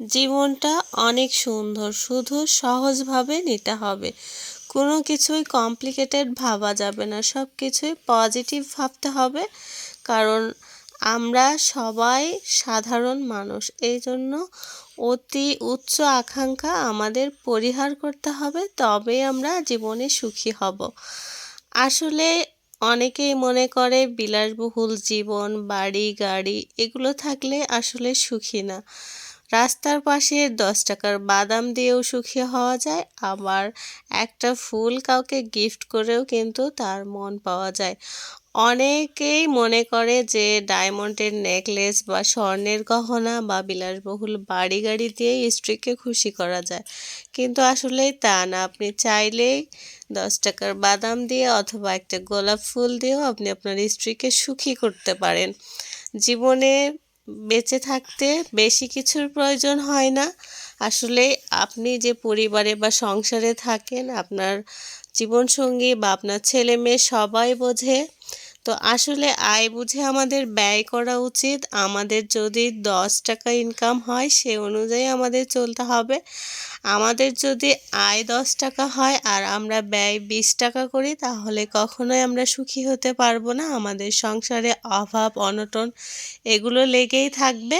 জীবনটা অনেক সুন্দর, শুধু সহজভাবে নিতে হবে। কোনো কিছুই কমপ্লিকেটেড ভাবা যাবে না সব কিছুই পজিটিভ ভাবতে হবে, কারণ আমরা সবাই সাধারণ মানুষ। এই জন্য অতি উচ্চ আকাঙ্ক্ষা আমাদের পরিহার করতে হবে, তবেই আমরা জীবনে সুখী হব। আসলে অনেকেই মনে করে বিলাসবহুল জীবন, বাড়ি, গাড়ি, এগুলো থাকলে আসলে সুখী না। রাস্তার পাশে দশ টাকার বাদাম দিয়েও সুখী হওয়া যায়, আবার একটা ফুল কাউকে গিফট করেও কিন্তু তার মন পাওয়া যায়। অনেকেই মনে করে যে ডায়মন্ডের নেকলেস বা স্বর্ণের গহনা বা বিলাসবহুল বাড়ি গাড়ি দিয়েই স্ত্রীকে খুশি করা যায়। কিন্তু আসলেই তা না, আপনি চাইলেই দশ টাকার বাদাম দিয়ে অথবা একটা গোলাপ ফুল দিয়েও আপনি আপনার স্ত্রীকে সুখী করতে পারেন। জীবনে বেঁচে থাকতে বেশি কিছুর প্রয়োজন হয় না। আসলে আপনি যে পরিবারে বা সংসারে থাকেন, আপনার জীবনসঙ্গী বা আপনার ছেলে মেয়ে সবাই বোঝে। তো আসলে আয় বুঝে আমাদের ব্যয় করা উচিত। আমাদের যদি দশ টাকা ইনকাম হয়, সে অনুযায়ী আমাদের চলতে হবে। আমাদের যদি আয় দশ টাকা হয় আর আমরা ব্যয় বিশ টাকা করি, তাহলে কখনোই আমরা সুখী হতে পারব না। আমাদের সংসারে অভাব, অনটন এগুলো লেগেই থাকবে।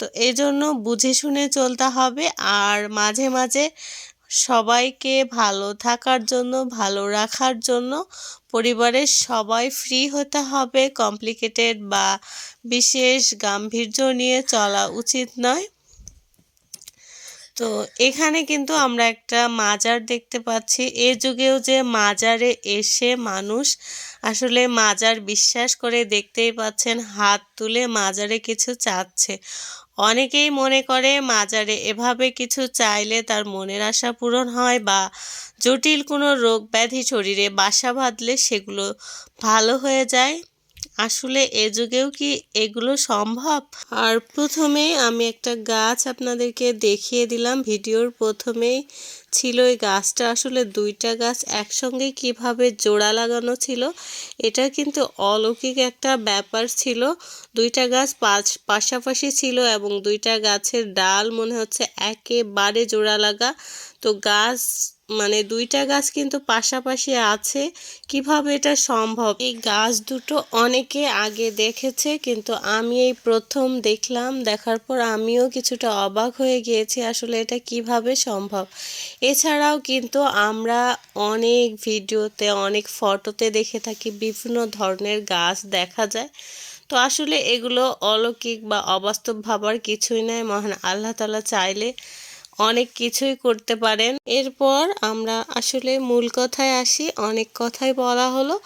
তো এজন্য বুঝে শুনে চলতে হবে। আর মাঝে মাঝে সবাইকে ভালো থাকার জন্য, ভালো রাখার জন্য। পরিবারের সবাই ফ্রি হতে হবে কমপ্লিকেটেড বা বিশেষ গাম্ভীর্য নিয়ে চলা উচিত নয়। তো এখানে কিন্তু আমরা একটা মাজার দেখতে পাচ্ছি। এ যুগেও যে মাজারে এসে মানুষ আসলে মাজার বিশ্বাস করে দেখতেই পাচ্ছেন, হাত তুলে মাজারে কিছু চাচ্ছে। অনেকেই মনে করে মাজারে এভাবে কিছু চাইলে তার মনের আশা পূরণ হয় বা জটিল কোনো রোগ ব্যাধি শরীরে বাসা বাঁধলে সেগুলো ভালো হয়ে যায়। আসলে এ যুগেও কি এগুলো সম্ভব? আর প্রথমে আমি একটা গাছ আপনাদেরকে দেখিয়ে দিলাম, ভিডিওর প্রথমেই। ছিল, এই গাছটা আসলে দুইটা গাছ একসঙ্গে কীভাবে জোড়া লাগানো ছিল, এটা কিন্তু অলৌকিক একটা ব্যাপার ছিল। দুইটা গাছ পাঁচ, পাশাপাশি ছিল এবং দুইটা গাছের ডাল মনে হচ্ছে একেবারে জোড়া লাগা। তো গাছ মানে দুইটা গাছ কিন্তু পাশাপাশি আছে, কীভাবে এটা সম্ভব? এই গাছ দুটো অনেকে আগে দেখেছে, কিন্তু আমি এই প্রথম দেখলাম, দেখার পর আমিও কিছুটা অবাক হয়ে গিয়েছি আসলে এটা কীভাবে সম্ভব। এছাড়াও কিন্তু আমরা অনেক ভিডিওতে, অনেক ফটোতে দেখে থাকি বিভিন্ন ধরনের গাছ দেখা যায়। তো আসলে এগুলো অলৌকিক বা অবাস্তব ভাবার কিছুই নয়, মহান আল্লাহ তালা চাইলে অনেক কিছুই করতে পারেন। এরপর আমরা আসলে মূল কথায় আসি, অনেক কথাই বলা হলো।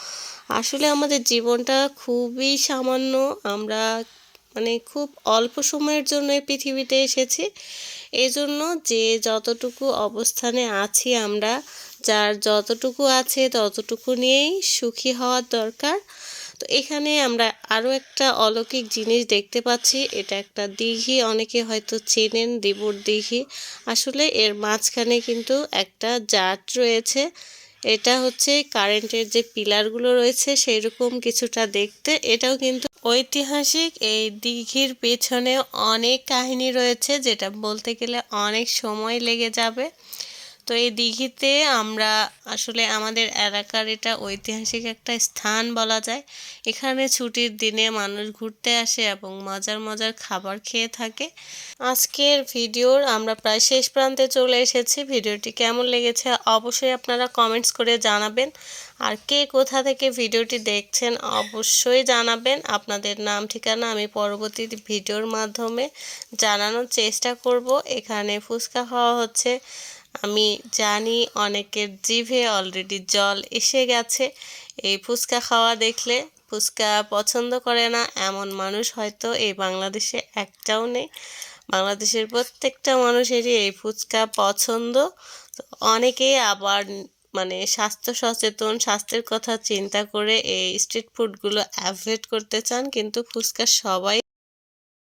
আসলে আমাদের জীবনটা খুবই সামান্য, আমরা মানে খুব অল্প সময়ের জন্য পৃথিবীতে এসেছি। এই জন্য যে যতটুকু অবস্থানে আছি আমরা, যার যতটুকু আছে ততটুকু নিয়েই সুখী হওয়ার দরকার। তো এখানে আমরা আরও একটা অলৌকিক জিনিস দেখতে পাচ্ছি, এটা একটা দিঘি, অনেকে হয়তো চেনেন দেবর দিঘি। আসলে এর মাঝখানে কিন্তু একটা জাট রয়েছে এটা হচ্ছে কারেন্টের যে পিলারগুলো রয়েছে সেই রকম কিছুটা দেখতে। এটাও কিন্তু ঐতিহাসিক। এই দিঘির পেছনে অনেক কাহিনী রয়েছে, যেটা বলতে গেলে অনেক সময় লেগে যাবে। তো এই দিঘিতে আমরা আসলে আমাদের এলাকার এটা ঐতিহাসিক একটা স্থান বলা যায়। এখানে ছুটির দিনে মানুষ ঘুরতে আসে এবং মজার মজার খাবার খেয়ে থাকে। আজকের ভিডিওর আমরা প্রায় শেষ প্রান্তে চলে এসেছি। ভিডিওটি কেমন লেগেছে অবশ্যই আপনারা কমেন্টস করে জানাবেন। আর কে কোথা থেকে ভিডিওটি দেখছেন অবশ্যই জানাবেন। আপনাদের নাম, ঠিকানা আমি পরবর্তী ভিডিওর মাধ্যমে জানানোর চেষ্টা করব। এখানে ফুচকা খাওয়া হচ্ছে। আমি জানি অনেকের জিভে অলরেডি জল এসে গেছে। এই ফুচকা খাওয়া দেখলে ফুচকা পছন্দ করে না, এমন মানুষ হয়তো এই বাংলাদেশে একটাও নেই। বাংলাদেশের প্রত্যেকটা মানুষেরই এই ফুচকা পছন্দ। তো অনেকেই আবার মানে স্বাস্থ্য সচেতন, স্বাস্থ্যের কথা চিন্তা করে এই স্ট্রিট ফুডগুলো অ্যাভয়েড করতে চান, কিন্তু ফুচকা সবাই